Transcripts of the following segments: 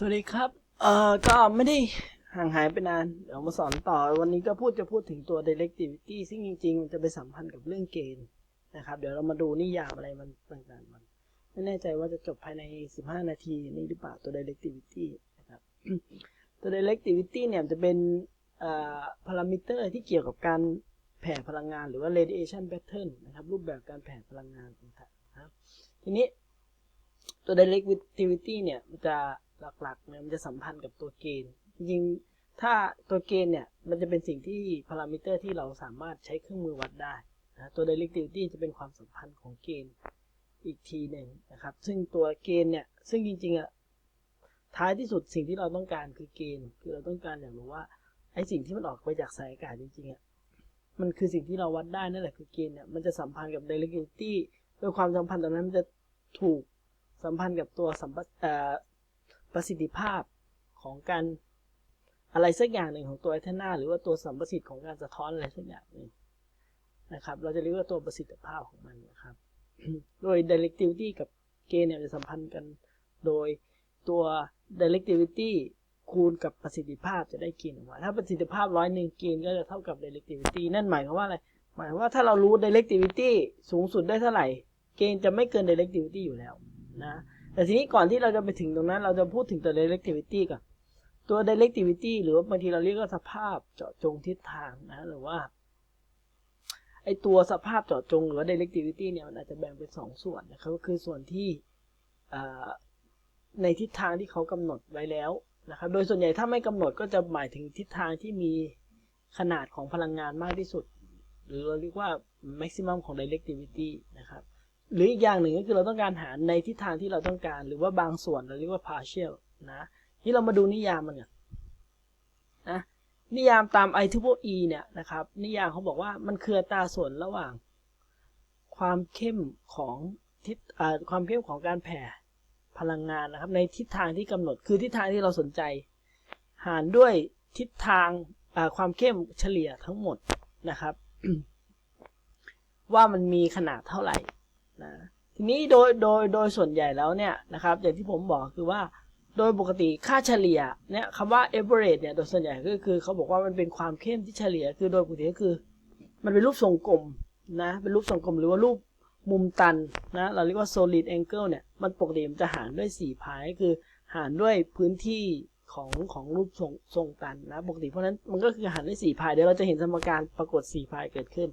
สวัสดีครับ เอ่อ ก็ไม่ได้ห่างหายไปนาน เดี๋ยวมาสอนต่อ วันนี้ก็พูดจะพูดถึงตัว directivity ซึ่งจริง ๆ มันจะไปสัมพันธ์กับเรื่องเกณฑ์นะครับ เดี๋ยวเรามาดูนิยามอะไรมันต่างๆมัน ไม่แน่ใจว่าจะจบภายใน 15 นาทีนี้หรือเปล่าตัว directivity นะครับ ตัว directivity เนี่ยจะเป็นเอ่อพารามิเตอร์ที่เกี่ยวกับการแผ่พลังงานหรือว่า radiation pattern นะครับ รูปแบบการแผ่พลังงานต่างๆนะครับ ทีนี้ตัว directivity เนี่ยมันจะ หลักๆเนี่ยมันจะสัมพันธ์กับตัวเกณฑ์จริงถ้าตัวเกณฑ์เนี่ยมันจะเป็นสิ่งที่พารามิเตอร์ที่เราสามารถใช้เครื่องมือวัดได้นะตัว directivity จะเป็นความสัมพันธ์ของเกณฑ์อีกทีหนึ่งนะครับ ซึ่งตัวเกณฑ์เนี่ยซึ่งจริงๆอะท้ายที่สุดสิ่งที่เราต้องการคือเกณฑ์ คือเราต้องการอยากรู้ว่าไอสิ่งที่มันออกไปจากสายอากาศจริงๆอะมันคือสิ่งที่เราวัดได้นั่นแหละคือเกณฑ์เนี่ยมันจะสัมพันธ์กับ directivity โดยความสัมพันธ์ตรงนั้นมันจะถูกสัมพันธ์กับตัวสัมปเอ่อ ประสิทธิภาพของการอะไรสักอย่างหนึ่งของตัวแอนเทนาหรือว่าตัวสัมประสิทธิ์ของการสะท้อนอะไรสักอย่างหนึ่งนะครับ เราจะเรียกว่าตัวประสิทธิภาพของมันนะครับ โดย directivity กับเกณฑ์เนี่ยจะสัมพันธ์กัน โดยตัว directivity คูณกับประสิทธิภาพจะได้เกณฑ์ออกมา ถ้าประสิทธิภาพร้อยหนึ่งเกณฑ์ก็จะเท่ากับ directivity นั่นหมายความว่าอะไร หมายความว่าถ้าเรารู้ directivity สูงสุดได้เท่าไหร่ เกณฑ์จะไม่เกิน directivity อยู่แล้วนะ แต่ทีนี้ก่อนที่เราจะไปถึงตรงนั้น เราจะพูดถึงตัว directivity ก่อนตัว directivity หรือว่าบางทีเราเรียกว่าสภาพเจาะจงทิศทางนะหรือว่าไอตัวสภาพเจาะจงหรือว่า directivity เนี่ยมันอาจจะแบ่งเป็นสองส่วนนะครับก็คือส่วนที่ในทิศทางที่เขากำหนดไว้แล้วนะครับโดยส่วนใหญ่ถ้าไม่กำหนดก็จะหมายถึงทิศทางที่มีขนาดของพลังงานมากที่สุด หรือเราเรียกว่า maximum ของ directivity นะครับ หรืออีกอย่างหนึ่งก็คือเราต้องการหาในทิศทางที่เราต้องการ หรือว่าบางส่วนเราเรียกว่า partial นะที่เรามาดูนิยามมันกันนะนิยามตาม i t r e เนี่ยนะครับ นิยามเขาบอกว่ามันคืออัตราส่วนระหว่าง ความเข้มของทิศความเข้มของการแผ่พลังงานนะครับ ในทิศทางที่กำหนดคือทิศทางที่เราสนใจ หารด้วยทิศทางความเข้มเฉลี่ยทั้งหมดนะครับ ว่ามันมีขนาดเท่าไหร่ นะทีนี้โดยโดยโดยส่วนใหญ่แล้วเนี่ยนะครับอย่างที่ผมบอกคือว่าโดยปกติค่าเฉลี่ยเนี่ยคำว่า average เนี่ยโดยส่วนใหญ่ก็คือเขาบอกว่ามันเป็นความเข้มที่เฉลี่ยคือโดยปกติก็คือ มันเป็นรูปทรงกลมนะเป็นรูปทรงกลมหรือว่ารูปมุมตันนะเราเรียกว่า solid angle เนี่ยมันปกติมันจะหารด้วย4พายคือหารด้วยพื้นที่ของของรูปทรงทรงตันนะปกติเพราะนั้นมันก็คือหารด้วย4พายเดี๋ยวเราจะเห็นสมการปรากฏ4พายเกิดขึ้น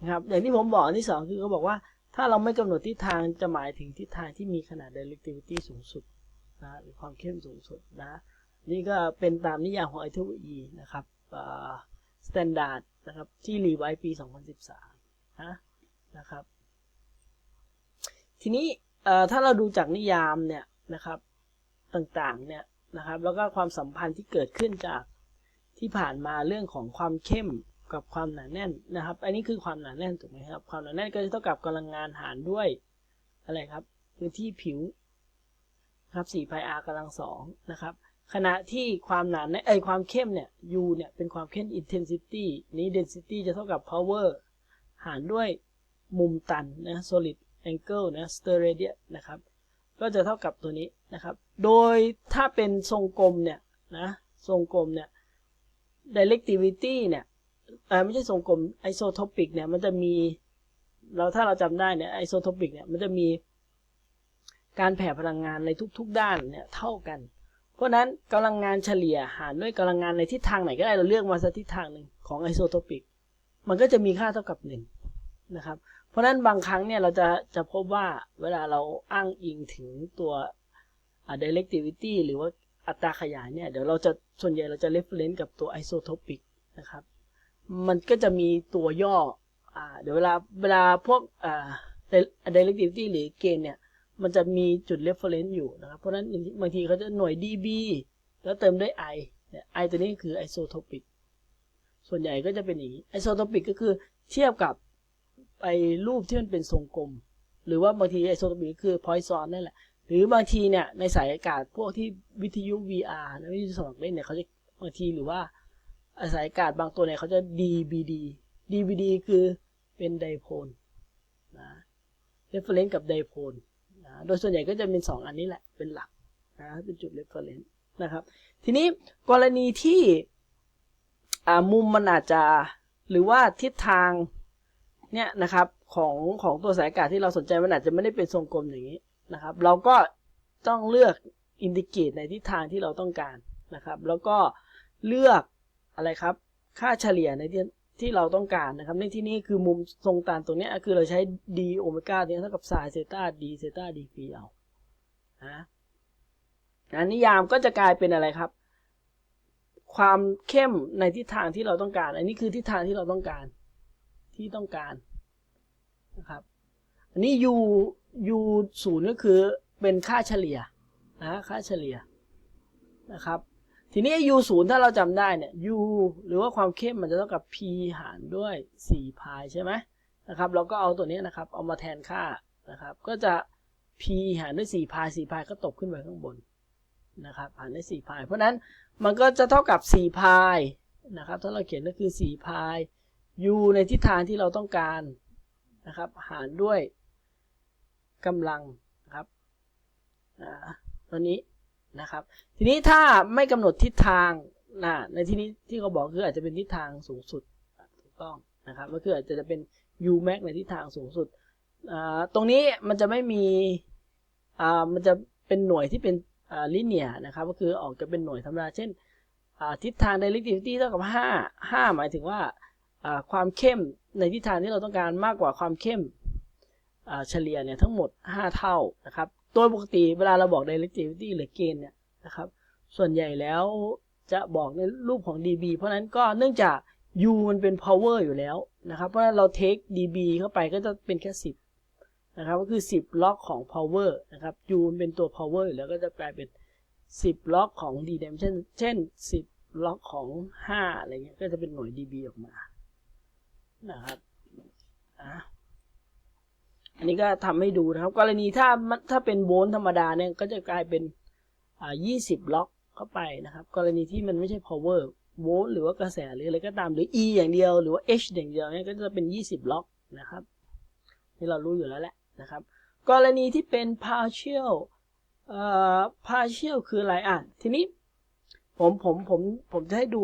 นะครับอย่างที่ผมบอกอันที่ 2 คือเขาบอกว่า ถ้าเราไม่กำหนดทิศทางจะหมายถึงทิศทางที่มีขนาด directivity สูงสุดนะหรือความเข้มสูงสุดนะนี่ก็เป็นตามนิยามของ IEEE นะครับ standard นะครับ ที่รีไว้ปี 2013นะนะครับ ทีนี้ถ้าเราดูจากนิยามเนี่ยนะครับต่างๆเนี่ยนะครับ แล้วก็ความสัมพันธ์ที่เกิดขึ้นจากที่ผ่านมาเรื่องของความเข้ม กับความหนาแน่นนะครับ อันนี้คือความหนาแน่นถูกไหมครับ ความหนาแน่นก็จะเท่ากับกำลังงานหารด้วยอะไรครับพื้นที่ผิวครับ4 pi r กำลังสองนะครับ ขณะที่ความหนาแน่นไอความเข้มเนี่ย u เนี่ยเป็นความเข้ม intensity นี้ density จะเท่ากับ power หารด้วยมุมตันนะ solid angle นะ stir radius นะครับ ก็จะเท่ากับตัวนี้นะครับ โดยถ้าเป็นทรงกลมเนี่ยนะทรงกลมเนี่ย directivity เนี่ย ไม่ใช่ทรงกลม isotopic เนี่ยมันจะมีเราถ้าเราจำได้เนี่ย isotopic เนี่ยมันจะมีการแผ่พลังงานในทุก ๆ ด้านเนี่ยเท่ากัน เพราะนั้นกำลังงานเฉลี่ยหารด้วยกำลังงานในทิศทางไหนก็ได้เราเลือกมาสักทิศทางหนึ่งของไอโซโทปิกมันก็จะมีค่าเท่ากับ1นะครับเพราะนั้นบางครั้งเนี่ยเราจะจะพบว่าเวลาเราอ้างอิงถึงตัว directivity หรือว่าอัตราขยายเนี่ยเดี๋ยวเราจะส่วนใหญ่เราจะ reference กับตัว isotopic นะครับ มันก็จะมีตัวย่ออเดี๋ยวเวลาเวลาพวก directivity หรือเกณฑ์เนี่ย มันจะมีจุด reference อยู่นะครับ เพราะฉะนั้นบางทีเขาจะหน่วย dB แล้วเติมด้วย i เนี่ย i ตัวนี้คือ isotopic ส่วนใหญ่ก็จะเป็นอย่างนี้ isotopic ก็คือเทียบกับไอ้รูปที่มันเป็นทรงกลม หรือว่าบางที isotopic คือ Poisson นั่นแหละ หรือบางทีเนี่ยในสายอากาศพวกที่วิทยุ VR นะวิทยุสมัครเล่นเนี่ยเขาจะบางทีหรือว่า สายอากาศบางตัวเนี่ยเขาจะ DBD DBD คือเป็นไดโพลนะ reference กับไดโพลนะโดยส่วนใหญ่ก็จะเป็น 2 อันนี้แหละ เป็นหลักนะเป็นจุด reference นะครับ ทีนี้กรณีที่อ่ามุมมันอาจจะหรือว่าทิศทางเนี่ยนะครับของของตัวสายอากาศที่เราสนใจมันอาจจะไม่ได้เป็นทรงกลมอย่างนี้นะครับ เราก็ต้องเลือกอินดิเกตในทิศทางที่เราต้องการนะครับ แล้วก็เลือก อะไรครับ ค่าเฉลี่ยในที่ที่เราต้องการนะครับ ในที่นี้คือมุมทรงตานตรงเนี้ยคือเราใช้ d โอเมก้าเนี่ยเท่ากับ sin เซต้า d เซต้า d ฟีเอานะนะนิยามก็จะกลายเป็นอะไรครับ ความเข้มในทิศทางที่เราต้องการ อันนี้คือทิศทางที่เราต้องการ ที่ต้องการนะครับ อันนี้ u u ศูนย์ก็คือเป็นค่าเฉลี่ยนะค่าเฉลี่ยนะครับ ทีนี้ u ศูนย์ถ้าเราจำได้เนี่ย u หรือว่าความเข้มมันจะเท่ากับ p หารด้วย4พายใช่ไหมนะครับเราก็เอาตัวนี้นะครับ เอามาแทนค่านะครับ ก็จะ p หารด้วย4พาย4พายก็ตกขึ้นไปข้างบนนะครับหารด้วย4พายเพราะนั้นมันก็จะเท่ากับ4พายนะครับถ้าเราเขียนก็คือ4พาย u ในทิศทางที่เราต้องการนะครับหารด้วยกำลังนะครับอ่าตัวนี้ นะครับ ทีนี้ถ้าไม่กำหนดทิศทางนะในที่นี้ที่เขาบอกคืออาจจะเป็นทิศทางสูงสุดถูกต้องนะครับก็คืออาจจะเป็น u max ในทิศทางสูงสุด ตรงนี้มันจะไม่มีมันจะเป็นหน่วยที่เป็นลิเนียนะครับก็คือออกจะเป็นหน่วยธรรมดาเช่นทิศทาง directivity เท่ากับ 5 5 หมายถึงว่าความเข้มในทิศทางที่เราต้องการมากกว่าความเข้มเฉลี่ยเนี่ยทั้งหมด 5 เท่านะครับ ดยปกติเวลาเราบอก directivity หรือเกณฑ์เนี่ยนะครับ ส่วนใหญ่แล้วจะบอกในรูปของ dB เพราะนั้นก็เนื่องจาก u มันเป็น power อยู่แล้วนะครับ เพราะฉะนั้นเรา take dB เข้าไปก็จะเป็นแค่ 10 นะครับ ก็คือ 10 ล็อกของ power นะครับ u มันเป็นตัว power อยู่แล้วก็จะกลายเป็น 10 ล็อกของ d d เช่นเช่น 10 ล็อกของ 5 อะไรเงี้ย ก็จะเป็นหน่วย dB ออกมา นะครับ อะ อันนี้ก็ทำให้ดูนะครับ กรณีถ้าถ้าเป็นโวลต์ธรรมดาเนี่ยก็จะกลายเป็นอ่า20 ล็อกเข้าไปนะครับ กรณีที่มันไม่ใช่ power โวลต์หรือว่ากระแสหรืออะไรก็ตามหรือ e อย่างเดียวหรือว่า h อย่างเดียวเนี่ยก็จะเป็น 20 ล็อกนะครับนี่เรารู้อยู่แล้วแหละนะครับ กรณีที่เป็น partial เอ่อ partial คืออะไรอะทีนี้ผมผมผมผมจะให้ดู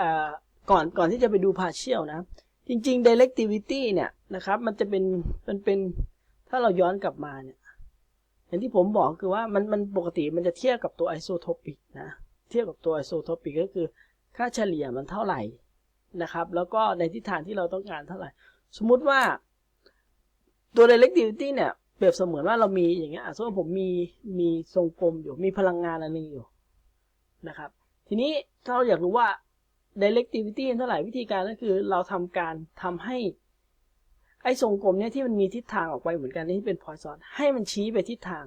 อ่าก่อนก่อนที่จะไปดู partial นะ จริง ๆ directivity เนี่ยนะครับ มันจะเป็นมันเป็นาเราย้อนกลับมาเนี่ย อย่างที่ผมบอกคือว่ามันมันปกติมันจะเทียบกับตัวไอโซโทปิกนะ เทียบกับตัวไอโซโทปิกก็คือค่าเฉลี่ยมันเท่าไหร่นะครับ แล้วก็ในทิศทางที่เราต้องการเท่าไหร่ สมมุติว่าตัว directivity เนี่ยเปรียบเสมือนว่าเรามีอย่างเงี้ยสมมติผมมีมีทรงกลมอยู่มีพลังงานอันนึงอยู่นะครับ ทีนี้ถ้าเราอยากรู้ว่า directivity เท่าไหร่วิธีการก็คือเราทำการทำให้ ไอ้ทรงกลมเนี่ยที่มันมีทิศทางออกไปเหมือนกันที่เป็นพอยซอนให้มันชี้ไปทิศทาง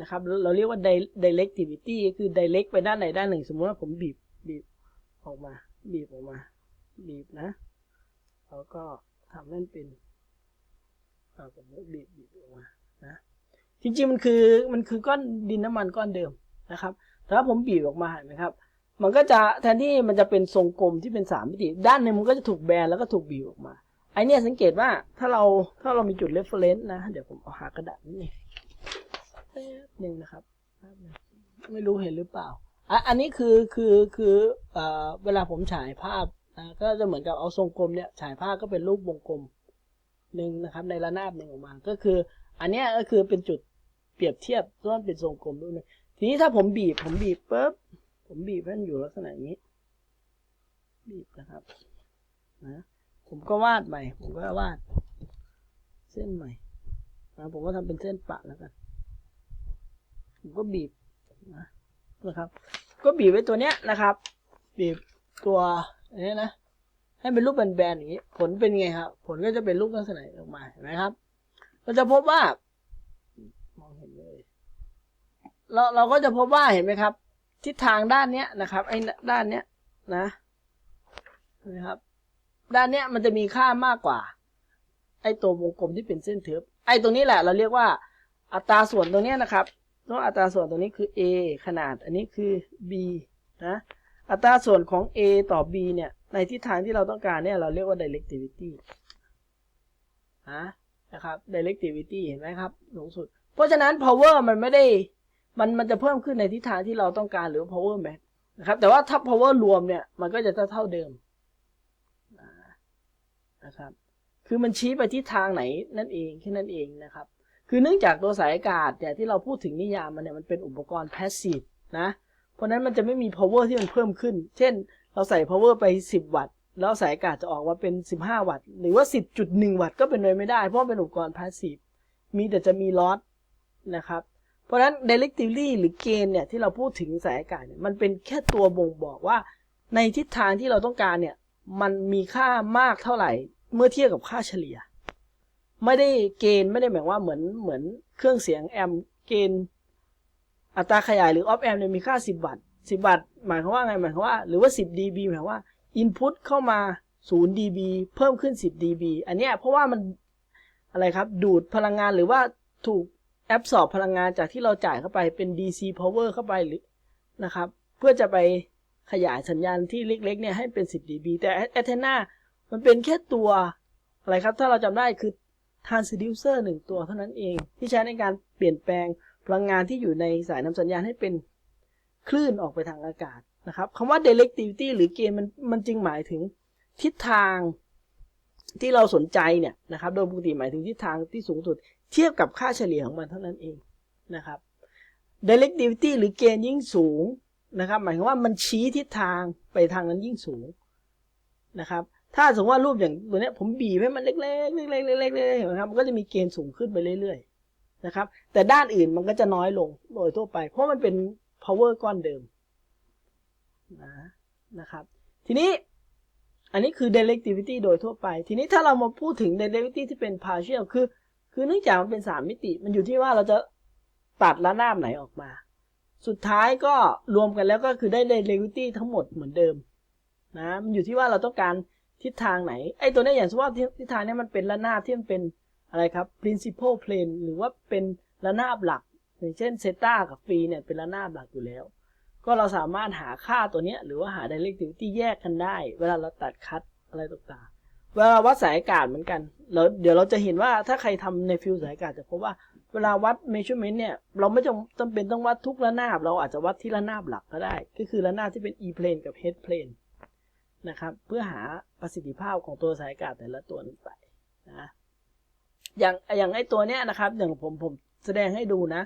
นะครับ เราเรียกว่า directivity คือ direct ไปด้านไหนด้านหนึ่ง สมมติว่าผมบีบบีบออกมา บีบออกมา บีบนะแล้วก็ทำนั่นเป็นเอาผมบีบบีบออกมานะจริงๆมันคือมันคือก้อนดินน้ำมันก้อนเดิมนะครับแต่ถ้าผมบีบออกมาเห็นไหมครับ มันก็จะแทนที่มันจะเป็นทรงกลมที่เป็นสามมิติ ด้านหนึ่งมันก็จะถูกแบนแล้วก็ถูกบีบออกมา ไอเนี้ยสังเกตว่าถ้าเราถ้าเรามีจุด reference นะ เดี๋ยวผมเอาหากระดาษนิดนึงแป๊บนึงนะครับ ไม่รู้เห็นหรือเปล่าอะอันนี้คือคือคือเอ่อเวลาผมฉายภาพนะก็จะเหมือนกับเอาทรงกลมเนี่ยฉายภาพก็เป็นรูปวงกลมหนึ่งนะครับ ในระนาบหนึ่งออกมา ก็คือ อันเนี้ยก็คือเป็นจุดเปรียบเทียบว่นเป็นทรงกลมด้วยนึงทีนี้ถ้าผมบีบผมบีบปุ๊บผมบีบให้มันอยู่ลักษณะนี้ บีบนะครับ นะ ผมก็วาดใหม่ ผมก็วาด เส้นใหม่นะผมก็ทำเป็นเส้นปะแล้วกัน ผมก็บีบนะนะครับ ก็บีบไว้ตัวเนี้ยนะครับ บีบตัวนี้นะ ให้เป็นรูปแบนๆอย่างนี้ ผลเป็นไงครับ ผลก็จะเป็นรูปลักษณะออกมาเห็นไหมครับ เราจะพบว่ามองเห็นเลย เราเราก็จะพบว่าเห็นไหมครับ ทิศทางด้านเนี้ยนะครับ ไอ้ด้านเนี้ยนะนะครับ ด้านเนี้ยมันจะมีค่ามากกว่า ไอ้ตัววงกลมที่เป็นเส้นทึบ ไอ้ตรงนี้แหละเราเรียกว่า อัตราส่วนตรงเนี้ยนะครับเพราะอัตราส่วนตรงนี้คือ a ขนาดอันนี้คือ b นะ อัตราส่วนของ a ต่อ b เนี่ยในทิศทางที่เราต้องการเนี่ยเราเรียกว่า directivity นะนะครับ directivity เห็นไหมครับสูงสุด เพราะฉะนั้น power มันไม่ได้มันมันจะเพิ่มขึ้นในทิศทางที่เราต้องการหรือ power max นะครับแต่ว่าถ้า power รวมเนี่ยมันก็จะเท่าเดิม นะครับ คือมันชี้ไปทิศทางไหนนั่นเองแค่นั้นเองนะครับ คือเนื่องจากตัวสายอากาศเนี่ยที่เราพูดถึงนิยามมันเนี่ยมันเป็นอุปกรณ์ passive นะ เพราะนั้นมันจะไม่มี power ที่มันเพิ่มขึ้น เช่น เราใส่ power ไป 10 วัตต์ แล้วสายอากาศจะออกมาเป็น 15 วัตต์ หรือว่า 10.1 วัตต์ก็เป็นไปไม่ได้ เพราะเป็นอุปกรณ์ passive มีแต่จะมี loss นะครับเพราะฉะนั้น directivity หรือเกณฑ์เนี่ยที่เราพูดถึงสายอากาศเนี่ยมันเป็นแค่ตัวบ่งบอกว่า ในทิศทางที่เราต้องการเนี่ยมันมีค่ามากเท่าไหร่ เมื่อเทียบกับค่าเฉลี่ย ไม่ได้เกณฑ์ไม่ได้หมายว่าเหมือนเหมือนเครื่องเสียงแอมเกณฑ์อัตราขยายหรือออฟแอมเนี่ยมีค่า 10 วัตต์10 วัตต์หมายความว่าไงหมายความว่าหรือว่า 10 dB หมายความว่า input เข้ามา 0 dB เพิ่มขึ้น 10 dB อันเนี้ยเพราะว่ามันอะไรครับดูดพลังงานหรือว่าถูกแอบสอบพลังงานจากที่เราจ่ายเข้าไปเป็น DC power เข้าไปหรือนะครับ เพื่อจะไปขยายสัญญาณที่เล็กๆเนี่ยให้เป็น 10 dB แต่แอนเทนา มันเป็นแค่ตัวอะไรครับ ถ้าเราจำได้คือ transducer หนึ่งตัวเท่านั้นเอง ที่ใช้ในการเปลี่ยนแปลงพลังงานที่อยู่ในสายนำสัญญาณให้เป็นคลื่นออกไปทางอากาศนะครับคำว่า directivity หรือเกณฑ์มันมันจึงหมายถึงทิศทางที่เราสนใจเนี่ยนะครับ โดยปกติหมายถึงทิศทางที่สูงสุด เทียบกับค่าเฉลี่ยของมันเท่านั้นเองนะครับ directivity หรือเกณฑ์ยิ่งสูงนะครับ หมายถึงว่ามันชี้ทิศทางไปทางนั้นยิ่งสูงนะครับ ถ้าสมมติว่ารูปอย่างตัวนี้ผมบีบให้มันเล็กๆเล็กๆเล็กๆเล็กๆนะครับมันก็จะมีเกณฑ์สูงขึ้นไปเรื่อยๆนะครับ แต่ด้านอื่นมันก็จะน้อยลงโดยทั่วไป เพราะมันเป็น power ก้อนเดิมนะนะครับ ทีนี้อันนี้คือ directivity โดยทั่วไป ทีนี้ถ้าเรามาพูดถึง directivity ที่เป็น partial คือ คือเนื่องจากมันเป็นสามมิติ มันอยู่ที่ว่าเราจะตัดระนาบไหนออกมา สุดท้ายก็รวมกันแล้วก็คือได้ directivity ทั้งหมดเหมือนเดิมนะ มันอยู่ที่ว่าเราต้องการ ทิศทางไหนไอ้ตัวนี้อย่างเช่นว่าทิศทางนี้มันเป็นระนาบที่มันเป็นอะไรครับ principal plane หรือว่าเป็นระนาบหลัก อย่างเช่นเซต้ากับฟีเนี่ยเป็นระนาบหลักอยู่แล้ว ก็เราสามารถหาค่าตัวนี้หรือว่าหา directivity แยกกันได้ เวลาเราตัดคัดอะไรต่างๆ เวลาวัดสายอากาศเหมือนกันแล้วเดี๋ยวเราจะเห็นว่าถ้าใครทำในฟิลสายอากาศจะพบว่าเวลาวัด measurement เนี่ยเราไม่จำเป็นต้องวัดทุกระนาบ เราอาจจะวัดที่ระนาบหลักก็ได้ ก็คือระนาบที่เป็น e plane กับ h plane นะครับ เพื่อหาประสิทธิภาพของตัวสายอากาศแต่ละตัวนั้นไปนะอย่างอย่างไอตัวเนี้ยนะครับ อย่างผมผมแสดงให้ดูนะ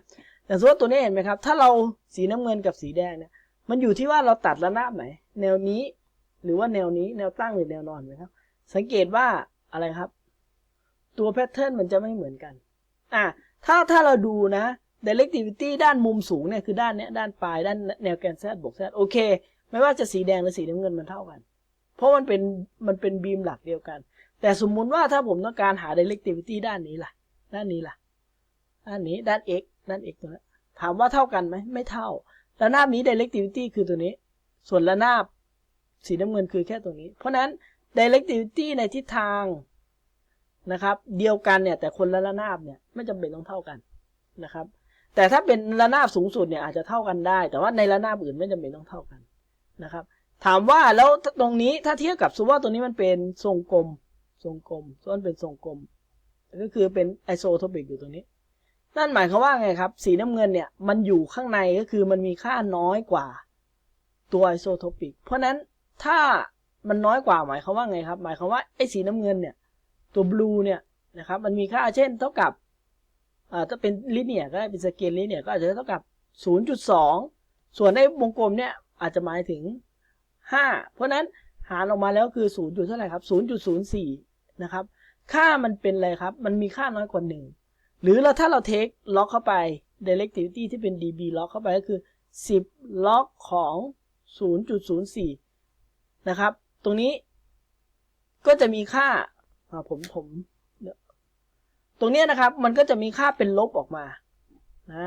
อย่สมมติตัวนี้เห็นไหมครับ ถ้าเราสีน้ำเงินกับสีแดงเนี่ยมันอยู่ที่ว่าเราตัดระนาบไหน แนวนี้ หรือว่าแนวนี้ แนวตั้งหรือแนวนอนไหมครับ สังเกตว่าอะไรครับ ตัวแพทเทิร์นมันจะไม่เหมือนกันอะถ้าถ้าเราดูนะ directivity ด้านมุมสูงเนี่ยคือด้านเนี้ยด้านปลายด้านแนวแกนแซดบวกแซดโอเค ไม่ว่าจะสีแดงหรือสีน้ำเงินมันเท่ากัน ราะมันเป็นมันเป็นบีมหลักเดียวกัน แต่สมมุติว่าถ้าผมต้องการหา directivity ด้านนี้ล่ะ ด้านนี้ล่ะ ด้านนี้ด้าน x ด้าน x ตัวนี้ถามว่าเท่ากันไหมไม่เท่าระนาบนี้ directivity คือตัวนี้ ส่วนระนาบสีน้ำเงินคือแค่ตัวนี้ เพราะนั้น directivity ในทิศทางนะครับ เดียวกันเนี่ยแต่คนละระนาบเนี่ยไม่จำเป็นต้องเท่ากันนะครับ แต่ถ้าเป็นระนาบสูงสุดเนี่ยอาจจะเท่ากันได้ แต่ว่าในระนาบอื่นไม่จำเป็นต้องเท่ากันนะครับ ถามว่าแล้วตรงนี้ถ้าเทียบกับสมมติว่าตัวนี้มันเป็นทรงกลมทรงกลมส่วนเป็นทรงกลม ก็คือเป็นไอโซโทปิกอยู่ตรงนี้ นั่นหมายความว่าไงครับ สีน้ำเงินเนี่ยมันอยู่ข้างในก็คือมันมีค่าน้อยกว่าตัวไอโซโทปิก เพราะนั้นถ้ามันน้อยกว่าหมายความว่าไงครับ หมายความว่าไอสีน้ำเงินเนี่ยตัวบลูเนี่ยนะครับมันมีค่าเช่นเท่ากับอ่าถ้าเป็นลิเนียก็ได้เป็นสเกลลิเนียก็อาจจะเท่ากับ 0.2 ส่วนในวงกลมเนี่ยอาจจะหมายถึง 5 เพราะนั้นหารออกมาแล้วคือ 0. จุดเท่าไหร่ครับ0.04 นะครับ ค่ามันเป็นอะไรครับ มันมีค่าน้อยกว่า 1 หรือเราถ้าเราเทคล็อกเข้าไป directivity ที่เป็น dB ล็อกเข้าไปก็คือ 10 ล็อกของ 0.04 นะครับ ตรงนี้ก็จะมีค่าผมผมตรงนี้นะครับมันก็จะมีค่าเป็นลบออกมานะ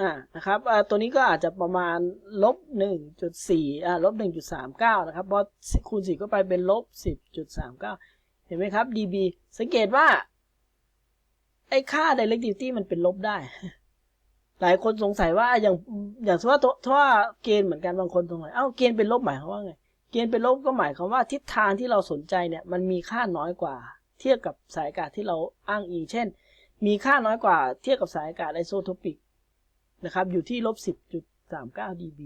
อ่านะครับอ่าตัวนี้ก็อาจจะประมาณลบหนึ่งจุดสี่อ่าลบหนึ่งจุดสามเก้านะครับพอคูณสี่ก็ไปเป็นลบสิบจุดสามเก้าเห็นไหมครับ dB สังเกตว่า ไอ้ค่า directivity มันเป็นลบได้ หลายคนสงสัยว่าอย่างอย่างว่าถ้าว่าเกณฑ์เหมือนกันบางคนสงสัยเอ้าเกณฑ์เป็นลบหมายความว่าไงเกณฑ์เป็นลบก็หมายความว่าทิศทางที่เราสนใจเนี่ยมันมีค่าน้อยกว่า เทียบกับสายอากาศที่เราอ้างอิงเช่น มีค่าน้อยกว่าเทียบกับสายอากาศไอโซโทปิก นะครับอยู่ที่ลบ10.39 dB